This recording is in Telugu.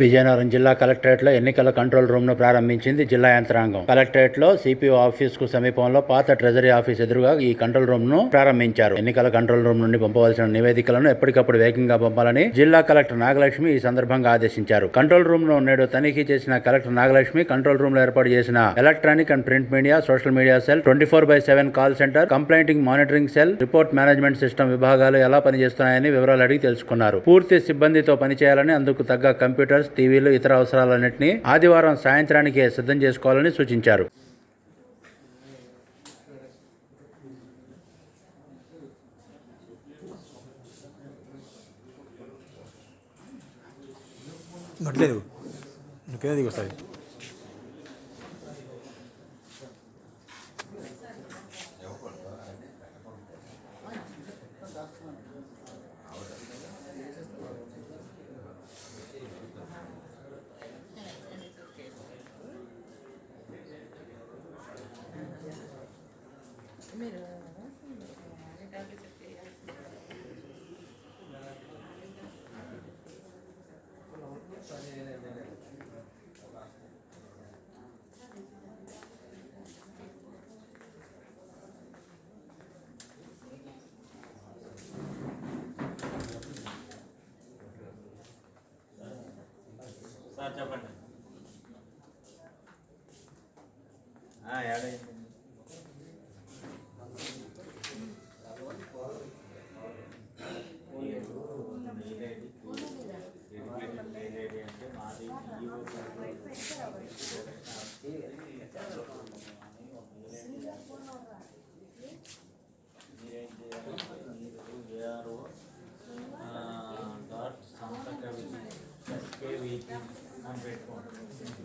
విజయనగరం జిల్లా కలెక్టరేట్లో ఎన్నికల కంట్రోల్ రూమ్ను ప్రారంభించింది జిల్లా యంత్రాంగం. కలెక్టరేట్లో సిపిఓ ఆఫీస్కు సమీపంలో పాత ట్రెజరీ ఆఫీస్ ఎదురుగా ఈ కంట్రోల్ రూమ్ను ప్రారంభించారు. ఎన్నికల కంట్రోల్ రూమ్ నుండి పంపవలసిన నివేదికలను ఎప్పటికప్పుడు వేగంగా పంపాలని జిల్లా కలెక్టర్ నాగలక్ష్మి ఈ సందర్భంగా ఆదేశించారు. కంట్రోల్ రూమ్లో నేడు తనిఖీ చేసిన కలెక్టర్ నాగలక్ష్మి కంట్రోల్ రూమ్లో ఏర్పాటు చేసిన electronic and print media social media cell twenty four by seven call centre complaining monitoring cell report management system విభాగాలు ఎలా పనిచేస్తున్నాయని వివరాలు అడిగి తెలుసుకున్నారు. పూర్తి సిబ్బందితో పనిచేయాలని అందుకు తగ్గ కంప్యూటర్స్ టీవీలు ఇతర అవసరాలన్నింటినీ ఆదివారం సాయంత్రానికే సిద్ధం చేసుకోవాలని సూచించారు. నట్లేదు. చెప్పండి డాట్ సంతక విధి ఎస్కేవిటి అని పెట్టుకోండి